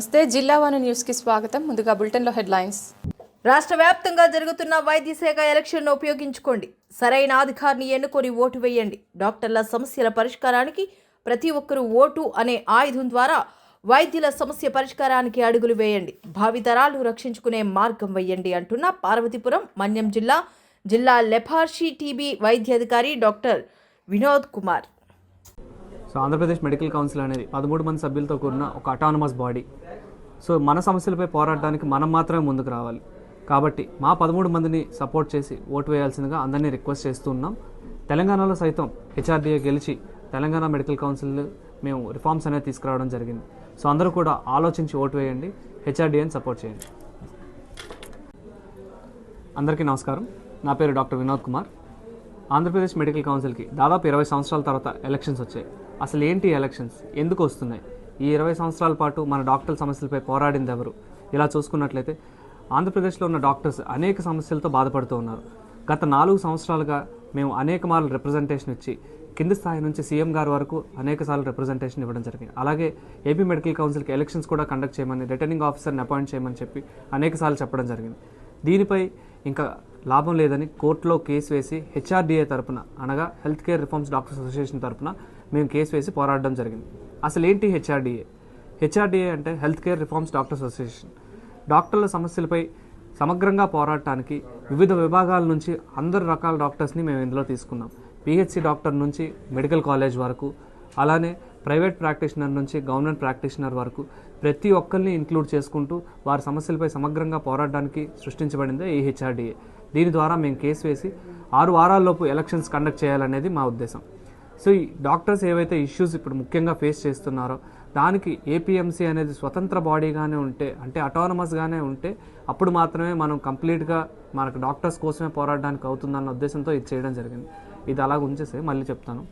నమస్తే. జిల్లా వన్ న్యూస్కి స్వాగతం. ముందుగా బులెటిన్లో హెడ్లైన్స్. రాష్ట్ర వ్యాప్తంగా జరుగుతున్న వైద్య శాఖ ఎలక్షన్ను ఉపయోగించుకోండి. సరైన అధికారిని ఎన్నుకొని ఓటు వేయండి. డాక్టర్ల సమస్యల పరిష్కారానికి ప్రతి ఒక్కరూ ఓటు అనే ఆయుధం ద్వారా వైద్యుల సమస్య పరిష్కారానికి అడుగులు వేయండి. భావితరాలు రక్షించుకునే మార్గం వేయండి అంటున్న పార్వతీపురం మన్యం జిల్లా జిల్లా లెపార్షి టీబీ వైద్యాధికారి doctor Vinod Kumar. So Andhra Pradesh medical council అనేది పదమూడు మంది సభ్యులతో కూడిన ఒక అటానమస్ బాడీ సో మన సమస్యలపై పోరాడడానికి మనం మాత్రమే ముందుకు రావాలి. కాబట్టి మా పదమూడు మందిని సపోర్ట్ చేసి ఓటు వేయాల్సిందిగా అందరినీ రిక్వెస్ట్ చేస్తున్నాం తెలంగాణలో సైతం హెచ్ఆర్డీఏ గెలిచి తెలంగాణ మెడికల్ కౌన్సిల్ మేము రిఫార్మ్స్ అనేది తీసుకురావడం జరిగింది. సో అందరూ కూడా ఆలోచించి ఓటు వేయండి హెచ్ఆర్డీఏని సపోర్ట్ చేయండి. అందరికీ నమస్కారం. నా పేరు డాక్టర్ వినోద్ కుమార్. ఆంధ్రప్రదేశ్ మెడికల్ కౌన్సిల్కి దాదాపు ఇరవై సంవత్సరాల తర్వాత ఎలక్షన్స్ వచ్చాయి. అసలు ఏంటి ఎలక్షన్స్? ఎందుకు వస్తున్నాయి? ఈ ఇరవై సంవత్సరాల పాటు మన డాక్టర్ల సమస్యలపై పోరాడింది ఎవరు? ఇలా చూసుకున్నట్లయితే ఆంధ్రప్రదేశ్లో ఉన్న డాక్టర్స్ అనేక సమస్యలతో బాధపడుతూ ఉన్నారు. గత నాలుగు సంవత్సరాలుగా మేము అనేక మార్లు రిప్రజెంటేషన్ ఇచ్చి కింది స్థాయి నుంచి సీఎం గారి వరకు అనేక సార్లు రిప్రజెంటేషన్ ఇవ్వడం జరిగింది. అలాగే ఏపీ మెడికల్ కౌన్సిల్కి ఎలక్షన్స్ కూడా కండక్ట్ చేయమని రిటర్నింగ్ ఆఫీసర్ని అపాయింట్ చేయమని చెప్పి అనేక సార్లు చెప్పడం జరిగింది. దీనిపై ఇంకా లాభం లేదని కోర్టులో కేసు వేసి హెచ్ఆర్డీఏ తరపున అనగా health care reforms doctors association తరపున మేము కేసు వేసి పోరాడడం జరిగింది. అసలు ఏంటి హెచ్ఆర్డీఏ? హెచ్ఆర్డీఏ అంటే health care reforms doctors association. డాక్టర్ల సమస్యలపై సమగ్రంగా పోరాటానికి వివిధ విభాగాల నుంచి అందరు రకాల డాక్టర్స్ని మేము ఇందులో తీసుకున్నాం. పిహెచ్సి డాక్టర్ నుంచి మెడికల్ కాలేజ్ వరకు అలానే ప్రైవేట్ ప్రాక్టీషనర్ నుంచి గవర్నమెంట్ ప్రాక్టీషనర్ వరకు ప్రతి ఒక్కరిని ఇంక్లూడ్ చేసుకుంటూ వారి సమస్యలపై సమగ్రంగా పోరాడడానికి సృష్టించబడిందే ఈ హెచ్ఆర్డిఏ. దీని ద్వారా మేము కేసు వేసి ఆరు వారాల్లోపు ఎలక్షన్స్ కండక్ట్ చేయాలనేది మా ఉద్దేశం. సో ఈ డాక్టర్స్ ఏవైతే ఇష్యూస్ ఇప్పుడు ముఖ్యంగా ఫేస్ చేస్తున్నారో దానికి ఏపీఎంసీ అనేది స్వతంత్ర బాడీగానే ఉంటే అంటే అటానమస్గానే ఉంటే అప్పుడు మాత్రమే మనం కంప్లీట్గా మనకు డాక్టర్స్ కోసమే పోరాడడానికి అవుతుందన్న ఉద్దేశంతో ఇది చేయడం జరిగింది. ఇది అలాగ ఉంచేసి మళ్ళీ చెప్తాను.